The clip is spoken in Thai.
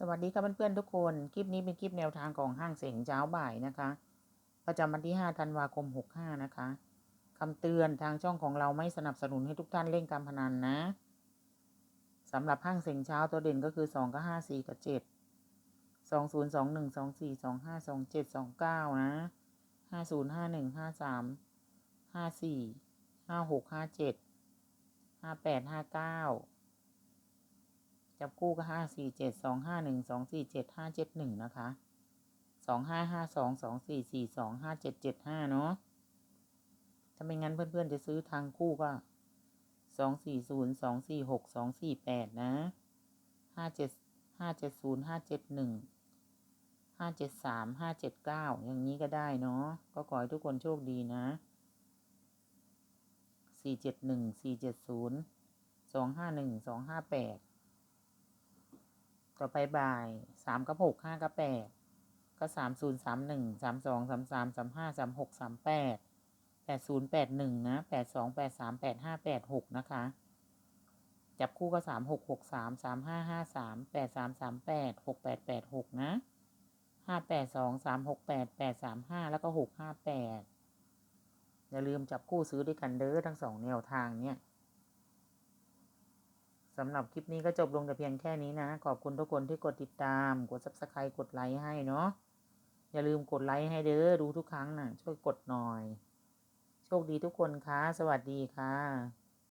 สวัสดีค่ะเพื่อนๆทุกคน คลิปนี้เป็นคลิปแนวทางของห้างเสียงเช้าบ่ายนะคะ ประจำวันที่ 5 ธันวาคม 65 นะคะคำเตือนทางช่องของเราไม่สนับสนุนให้ทุกท่านเล่นการพนันนะสำหรับห้างเสียงเช้าตัวเด่นก็คือ 2 กับ 5 4 กับ 7 2 0 2 1 2 4 2 5 2 7 2 9 นะ 5 0 5 1 5 3 5 4 5 6 5 7 5 8 5 9 จับคู่ก็ห้าสี่เจ็ดสองห้าหนึ่งสองสี่เจ็ดห้าเจ็ดหนึ่งนะคะสองห้าห้าสองสองสี่สี่สองห้าเจ็ดเจ็ดห้าเนาะถ้าไม่งั้นเพื่อนๆจะซื้อทางคู่ก็สองสี่ศูนย์สองสี่หกสองสี่แปดนะห้าเจ็ดห้าเจ็ดศูนย์ห้าเจ็ดหนึ่งห้าเจ็ดสามห้าเจ็ดเก้าอย่างนี้ก็ได้เนาะก็ขอให้ทุกคนโชคดีนะสี่เจ็ดหนึ่งสี่เจ็ดศูนย์สองห้าหนึ่งสองห้าแปด ต่อไปบ่ายสามกับหกห้ากับแปดก็สามศูนย์สามหนึ่งสามสองสามสามสามห้าสามหกสามแปดแปดศูนย์แปดหนึ่งนะแปดสองแปดสามแปดห้าแปดหกนะคะ จับคู่ก็สามหกหกสามสามห้าห้าสามแปดสามสามแปดหกแปดแปดหกนะห้าแปดสองสามหกแปดแปดสามห้าแล้วก็หกห้าแปดอย่าลืมจับคู่ซื้อด้วยกันเด้อทั้งสองแนวทางเนี่ย สำหรับคลิปนี้ก็จบลงแต่เพียงแค่นี้นะ ขอบคุณทุกคนที่กดติดตาม กด subscribe กดไลค์ให้เนาะ อย่าลืมกดไลค์ให้เด้อ ดูทุกครั้งนะ่ะ ช่วยกดหน่อย โชคดีทุกคนคะสวัสดีค่ะ